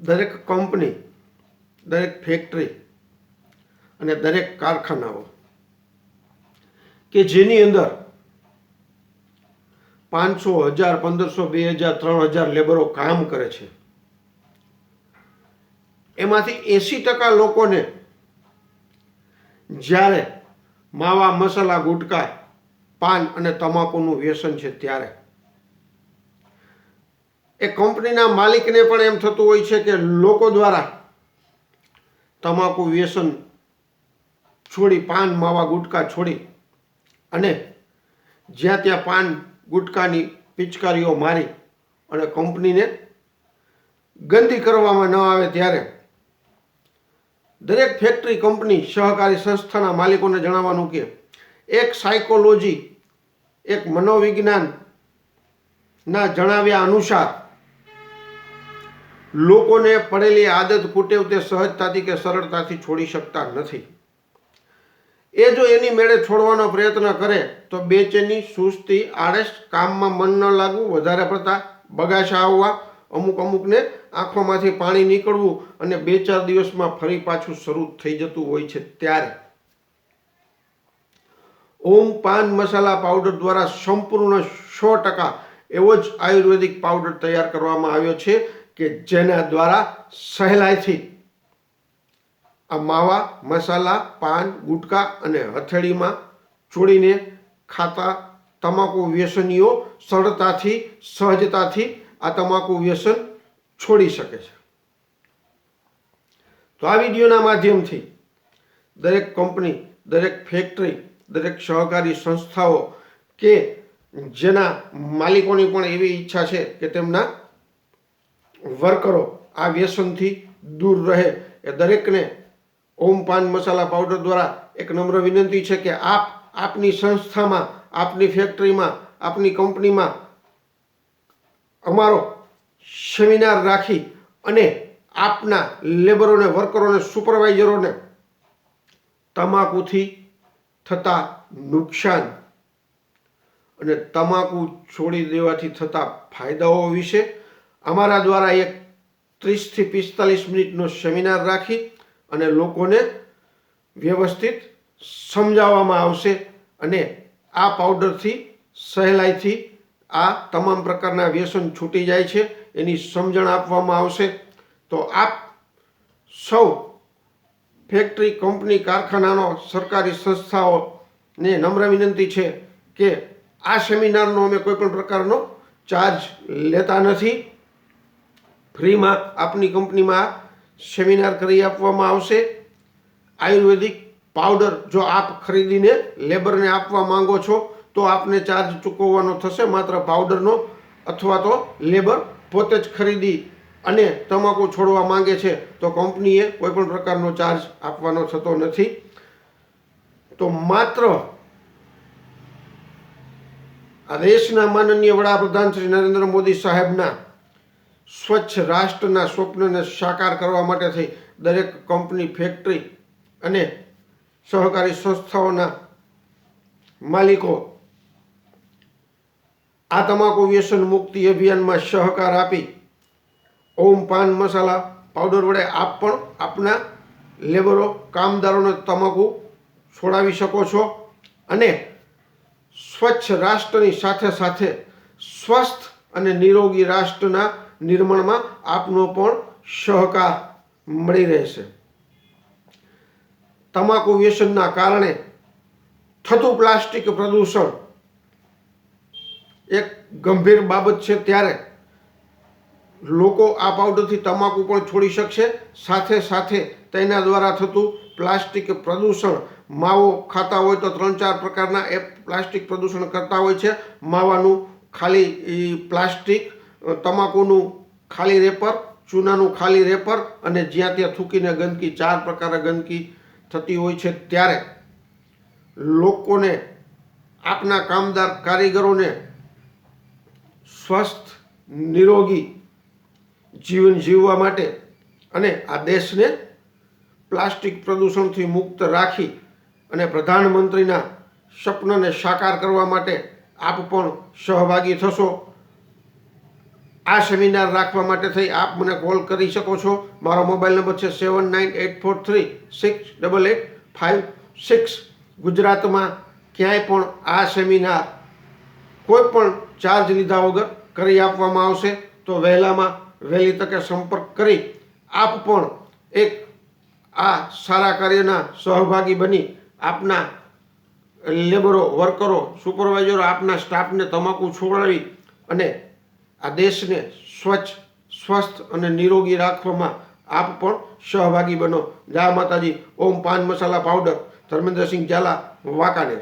દરેક કંપની, દરેક ફેક્ટરી અને દરેક કારખાનાઓ કે જેની અંદર પાંચસો હજાર, પંદરસો, બે હજાર, ત્રણ હજાર લેબરો કામ કરે છે. એમાંથી એંસી ટકા લોકોને જ્યારે માવા મસાલા ગુટકા, પાન અને તમાકુનું વ્યસન છે ત્યારે એ કંપનીના માલિકને પણ એમ થતું હોય છે કે લોકો દ્વારા તમાકુ વ્યસન છોડી, પાન, માવા, ગુટકા છોડી અને જ્યાં ત્યાં પાન, ગુટકાની પિચકારીઓ મારી અને કંપનીને ગંદી કરવામાં ન આવે ત્યારે દરેક ફેક્ટરી કંપની, સહકારી સંસ્થાના માલિકોને જણાવવાનું કે એક સાયકોલોજી એક મનોવિજ્ઞાન ના જણાવ્યા અનુસાર લોકોને પડેલી આદત કુટેવ તે સહજતાથી કે સરળતાથી છોડી શકતા નથી. એ જો એની મેળે છોડવાનો પ્રયત્ન કરે, તો બેચેની સુસ્તી, આળસ, કામમાં મન ન લાગવું, વધારે પડતા બગાસા આવવા, અમુક અમુકને આંખોમાંથી પાણી નીકળવું અને બે ચાર દિવસમાં ફરી પાછું શરૂ થઈ જતું હોય છે ત્યારે. ઓમ પાન મસાલા પાવડર દ્વારા સંપૂર્ણ સો ટકા એવો જ આયુર્વેદિક પાવડર તૈયાર કરવામાં આવ્યો છે કે જેના દ્વારા સહેલાઈથી આ માવા, મસાલા, પાન, ગુટકા અને હથેળીમાં ચોળીને ખાતા તમાકુ વ્યસનીઓ સરળતાથી, સહજતાથી આ તમાકુ વ્યસન છોડી શકે છે. તો આ વિડીયોના માધ્યમથી દરેક કંપની, દરેક ફેક્ટરી, દરેક સહકારી સંસ્થાઓ કે જેના માલિકોની પણ એવી ઈચ્છા છે કે તેમના વર્કરો આ વ્યસનથી દૂર રહે. એ દરેકને ઓમ પાન મસાલા પાવડર દ્વારા એક નમ્ર વિનંતી છે કે આપ આપની સંસ્થામાં, આપની ફેક્ટરીમાં, આપની કંપનીમાં અમારો સેમિનાર રાખી અને આપના લેબરોને, વર્કરોને, સુપરવાઇઝરોને તમાકુથી થતા નુકસાન અને તમાકુ છોડી દેવાથી થતા ફાયદાઓ વિશે અમારા દ્વારા એક ત્રીસથી પિસ્તાલીસ મિનિટનો સેમિનાર રાખી અને લોકોને વ્યવસ્થિત સમજાવવામાં આવશે અને આ પાવડરથી, સહેલાઈથી આ તમામ પ્રકારના વ્યસન છૂટી જાય છે, એની સમજણ આપવામાં આવશે. તો આપ સૌ ફેક્ટરી, કંપની, કારખાનાનો, સરકારી સંસ્થાઓને નમ્ર વિનંતી છે કે આ સેમિનારનો અમે કોઈ પણ પ્રકારનો ચાર્જ લેતા નથી. ફ્રીમાં આપની કંપનીમાં સેમિનાર કરી આપવામાં આવશે. આયુર્વેદિક પાવડર જો આપ ખરીદીને લેબરને આપવા માંગો છો, તો આપને ચાર્જ ચૂકવવાનો થશે માત્ર પાવડરનો અથવા તો લેબર પોતે જ ખરીદી અને તમાકુ છોડવા માંગે છે, તો કંપનીએ કોઈપણ પ્રકારનો ચાર્જ આપવાનો થતો નથી. તો માત્ર આ દેશના માનનીય વડાપ્રધાન શ્રી નરેન્દ્ર મોદી સાહેબના સ્વચ્છ રાષ્ટ્રના સ્વપ્નને સાકાર કરવા માટે થઈ દરેક કંપની, ફેક્ટરી અને સહકારી સંસ્થાઓના માલિકો આ તમાકુ વ્યસન મુક્તિ અભિયાનમાં સહકાર આપી ઓમ પાન મસાલા પાવડર વડે આપ પણ આપના લેબરો, કામદારોને તમાકુ છોડાવી શકો છો અને સ્વચ્છ રાષ્ટ્રની સાથે સાથે સ્વસ્થ અને નિરોગી રાષ્ટ્રના નિર્માણમાં આપનો પણ સહકાર મળી રહેશે. તમાકુ વ્યસનના કારણે થતું પ્લાસ્ટિક પ્રદૂષણ એક ગંભીર બાબત છે ત્યારે લોકો આ પાવડરથી તમાકુ પણ છોડી શકશે. સાથે સાથે તેના દ્વારા થતું પ્લાસ્ટિક પ્રદૂષણ, માવો ખાતા હોય તો ત્રણ ચાર પ્રકારના એ પ્લાસ્ટિક પ્રદૂષણ કરતા હોય છે. માવાનું ખાલી પ્લાસ્ટિક તમાકુનું ખાલી રેપર, ચૂનાનું ખાલી રેપર અને જ્યાં ત્યાં થૂકીને ગંદકી, ચાર પ્રકારે ગંદકી થતી હોય છે ત્યારે લોકોને, આપના કામદાર કારીગરોને સ્વસ્થ, નિરોગી જીવન જીવવા માટે અને આ દેશને પ્લાસ્ટિક પ્રદૂષણથી મુક્ત રાખી અને પ્રધાનમંત્રીના સ્વપ્નને સાકાર કરવા માટે આપ પણ સહભાગી થશો. આ સેમિનાર રાખવા માટે થઈ આપ મને કોલ કરી શકો છો. મારો મોબાઈલ નંબર છે seven nine eight four three six double eight five six. ગુજરાતમાં ક્યાંય પણ આ સેમિનાર કોઈ પણ ચાર્જ લીધા વગર કરી આપવામાં આવશે, તો વહેલામાં વહેલી તકે સંપર્ક કરી આપ પણ એક આ સારા કાર્યના સહભાગી બની આપના લેબરો, વર્કરો, સુપરવાઇઝરો, આપના સ્ટાફને તમાકુ છોડાવી અને આ દેશને સ્વચ્છ, સ્વસ્થ અને નિરોગી રાખવામાં આપ પણ સહભાગી બનો. જા માતાજી. ઓમ પાન મસાલા પાવડર. ધર્મેન્દ્રસિંહ ઝાલા, વાંકાનેર.